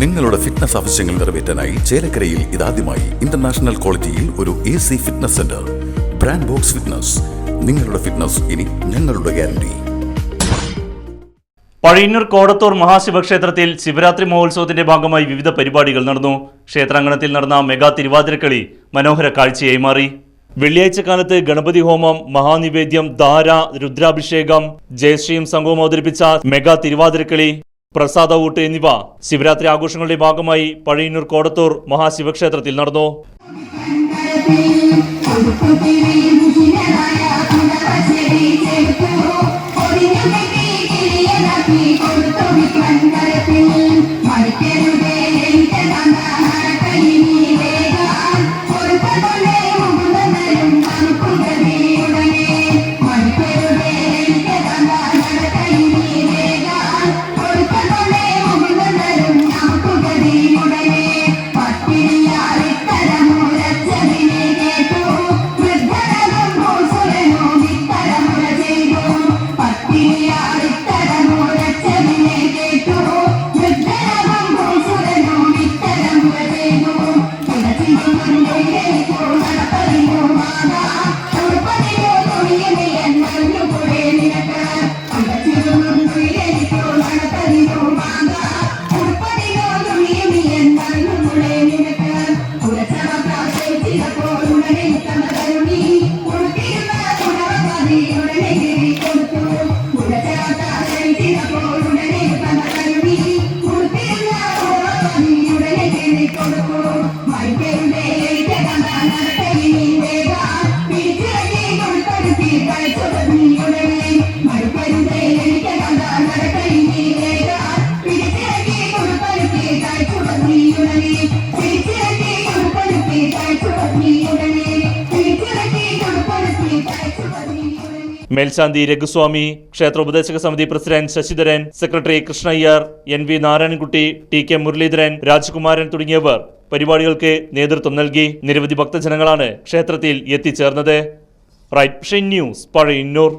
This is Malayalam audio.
നിങ്ങളുടെ ഫിറ്റ്നസ് ആവശ്യങ്ങൾ നിറവേറ്റാനായി ചേലക്കരയിൽ ഇതാദ്യമായി ഇന്റർനാഷണൽ ക്വാളിറ്റിയിൽ ഒരു A C fitness centre brand Box Fitness നിങ്ങളുടെ ഫിറ്റ്നസ് ഇനി ഞങ്ങളുടെ ഗ്യാരണ്ടി പഴയന്നൂർ കോടത്തൂർ മഹാശിവക്ഷേത്രത്തിൽ ശിവരാത്രി മഹോത്സവത്തിന്റെ ഭാഗമായി വിവിധ പരിപാടികൾ നടന്നു. ക്ഷേത്രാങ്കണത്തിൽ നടന്ന മെഗാ തിരുവാതിരക്കളി മനോഹര കാഴ്ചയായി മാറി. വെള്ളിയാഴ്ച കാലത്ത് ഗണപതി ഹോമം മഹാനിവേദ്യം ധാര രുദ്രാഭിഷേകം ജയശ്രീയും സംഘവും അവതരിപ്പിച്ച മെഗാ തിരുവാതിരക്കളി പ്രസാദ ഊട്ട് എന്നിവ ശിവരാത്രി ആഘോഷങ്ങളുടെ ഭാഗമായി പഴയന്നൂർ കോടത്തൂർ മഹാശിവക്ഷേത്രത്തിൽ നടന്നു. മേൽശാന്തി രഘുസ്വാമി ക്ഷേത്ര ഉപദേശക സമിതി president Sasidharan secretary Krishnaiyer N V Narayanankutty T K Muraleedharan Rajakumaran തുടങ്ങിയവർ പരിപാടികൾക്ക് നേതൃത്വം നൽകി നിരവധി ഭക്തജനങ്ങളാണ് ക്ഷേത്രത്തിൽ എത്തിച്ചേർന്നത്. Right News Pazhayannur.